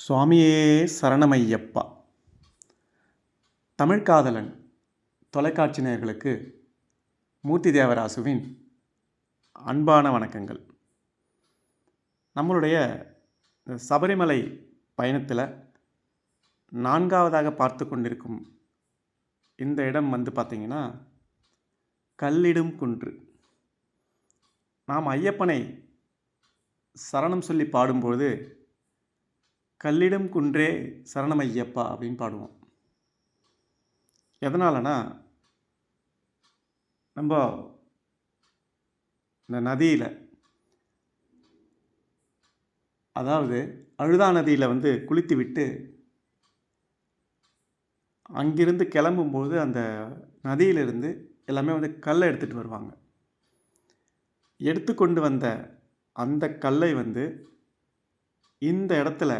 சுவாமியே சரணமையப்பா. தமிழ்காதலன் தொலைக்காட்சி நேயர்களுக்கு மூர்த்தி தேவராசுவின் அன்பான வணக்கங்கள். நம்மளுடைய சபரிமலை பயணத்தில் நான்காவதாக பார்த்து கொண்டிருக்கும் இந்த இடம் வந்து பார்த்திங்கன்னா கல்லிடும் குன்று. நாம் ஐயப்பனை சரணம் சொல்லி பாடும்போது கல்லிடம் குன்றே சரணமையப்பா அப்படின்னு பாடுவோம். எதனாலனா நம்ம இந்த நதியில் அதாவது அழுதா நதியில் வந்து குளித்து விட்டு அங்கிருந்து கிளம்பும்போது அந்த நதியிலிருந்து எல்லாமே வந்து கல்லை எடுத்துகிட்டு வருவாங்க. எடுத்துக்கொண்டு வந்த அந்த கல்லை வந்து இந்த இடத்துல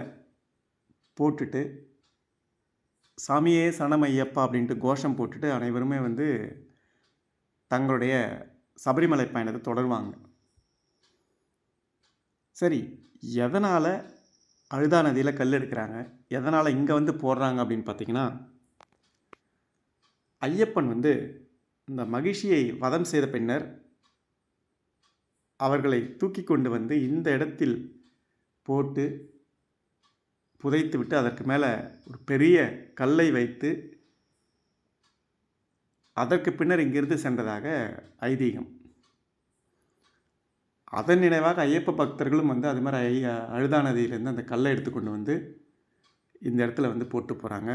போட்டுட்டு சாமியே சனம் ஐயப்பா அப்படின்ட்டு கோஷம் போட்டுட்டு அனைவருமே வந்து தங்களுடைய சபரிமலை பயணத்தை தொடருவாங்க. சரி எதனால் அழுதா நதியில் கல் எடுக்கிறாங்க? எதனால் இங்கே வந்து போடுறாங்க அப்படின்னு பார்த்தீங்கன்னா ஐயப்பன் வந்து இந்த மகிழ்ச்சியை வதம் செய்த பின்னர் அவர்களை தூக்கி கொண்டு வந்து இந்த இடத்தில் போட்டு புதைத்து விட்டு அதற்கு மேலே ஒரு பெரிய கல்லை வைத்து அதற்கு பின்னர் இங்கிருந்து சென்றதாக ஐதீகம். அதன் நினைவாக ஐயப்ப பக்தர்களும் வந்து அது மாதிரி ஐய அழுதா நதியிலேருந்து அந்த கல்லை எடுத்துக்கொண்டு வந்து இந்த இடத்துல வந்து போட்டு போகிறாங்க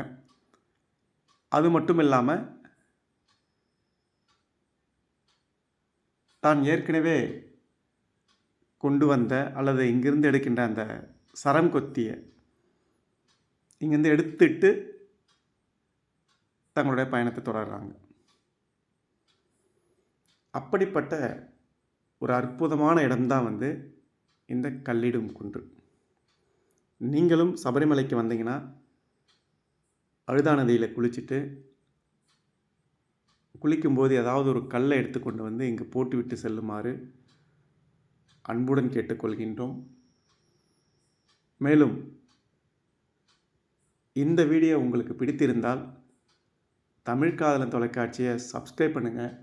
அது மட்டும் இல்லாமல் தான் ஏற்கனவே கொண்டு வந்த அல்லது இங்கிருந்து எடுக்கின்ற அந்த சரம் கொத்திய இங்கேருந்து எடுத்துட்டு தங்களுடைய பயணத்தை தொடர்கிறாங்க அப்படிப்பட்ட ஒரு அற்புதமான இடம்தான் வந்து இந்த கல்லிடும் குன்று. நீங்களும் சபரிமலைக்கு வந்தீங்கன்னா அழுதா நதியில் குளிச்சுட்டு குளிக்கும்போது ஏதாவது ஒரு கல்லை எடுத்துக்கொண்டு வந்து இங்கே போட்டுவிட்டு செல்லுமாறு அன்புடன் கேட்டுக்கொள்கின்றோம். மேலும் இந்த வீடியோ உங்களுக்கு பிடித்திருந்தால் தமிழ் காதலன் தொலைக்காட்சியை சப்ஸ்கிரைப் பண்ணுங்கள்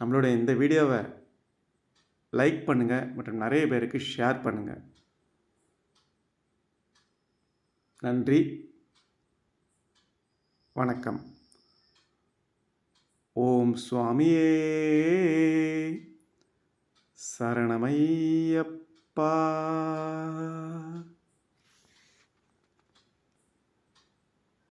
நம்மளுடைய இந்த வீடியோவை லைக் பண்ணுங்கள் மற்றும் நிறைய பேருக்கு ஷேர் பண்ணுங்கள் நன்றி. வணக்கம். ஓம் சுவாமியே. சரணமையப்பா.